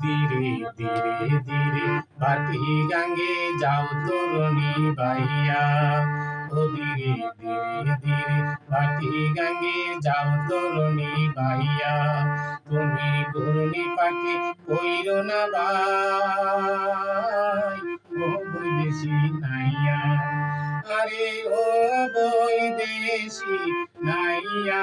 ধীরে ধীরে ধীরে বাটি গাঙ্গে যাও তরুণী বাইয়া ও ধীরে ধীরে ধীরে বাটি গাঙ্গে যাও তরুণী তুমি ঘূর্ণি পাখি কইরো না ভাই, ও বৈদেশি নাইয়া। আরে ও বৈদেশি নাইয়া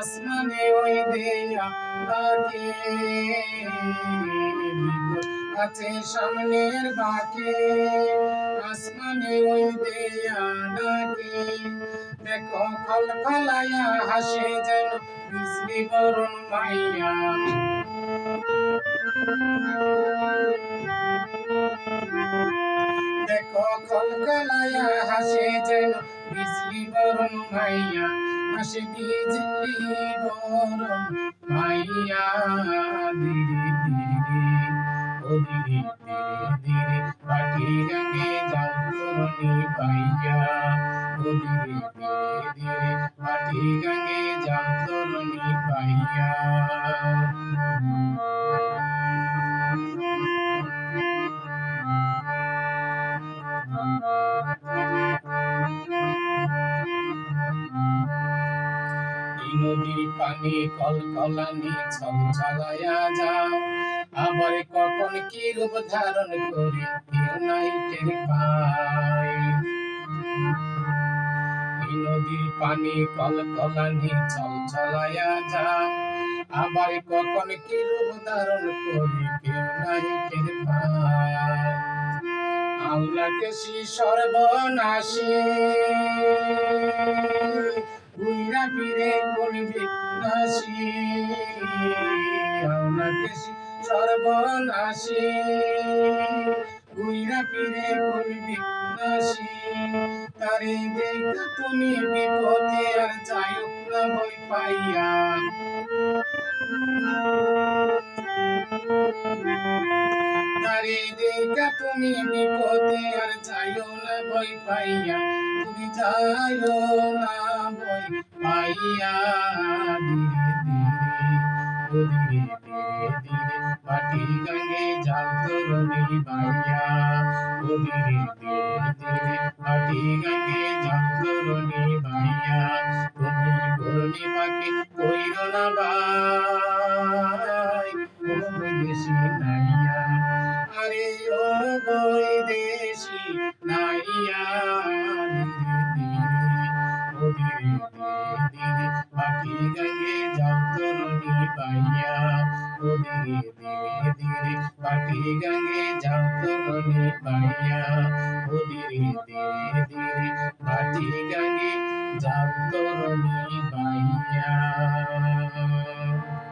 আসমানে ওই দেয়া বিপদ আছে সামনের বাকে। আসমানে ওই দেয়া ডাকে। দেখো খল খলায়া হাসে যেন বিজলি বরণ মাইয়া। দেখো কলকালায়া হাসে যেন বিজলি বরণ মাইয়া। হাসে বিজলি বরণ মাইয়া ধীরে ধীরে ও ধীরে ধীরে ধীরে গঙ্গে যাও পাইয়া। ও ধীরে ধীরে ধীরে গঙ্গে যাও পাইয়া। পানি কলকলানি ছলছলায়া যাও। আবার কখন কি রূপ ধারণ করে, কেউ নাই টের পায় নদীর পানি কলকলানি ছলছলায়া যাও। আবার কখন কি রূপ ধারণ করে, কেউ নাই টের পায় আল্লাহকে সি সর্বনাশী। উইরা ফিরে কোন বিনাশী আল্লাহকে সি সর্বনাশী। উইরা ফিরে কোন বিনাশী তারে দেখা তুমি বিপদে আর যাইও না ভয় পাইয়া। তারে দেখা তুমি বিপদে আর যাইও না ভয় পাইয়া। তুমি যাইও না পাইয়া ধীরে ধীরে ধীরে ধীরে পাটি গঙ্গে যাও তরুণী বাইয়া ও ধীরে ধীরে পাটি গঙ্গে যাও তরুণী বাইয়া তুমি পাখি কইরো না ভাই ও বৈদেশি নাইয়া। আরে ও নাইয়া ধীরে ধীরে ধীরে পাটি গঙ্গে যাও তরুণী পাইয়া ও ধীরে ধীরে ধীরে পাটি গঙ্গে যাও পাইয়া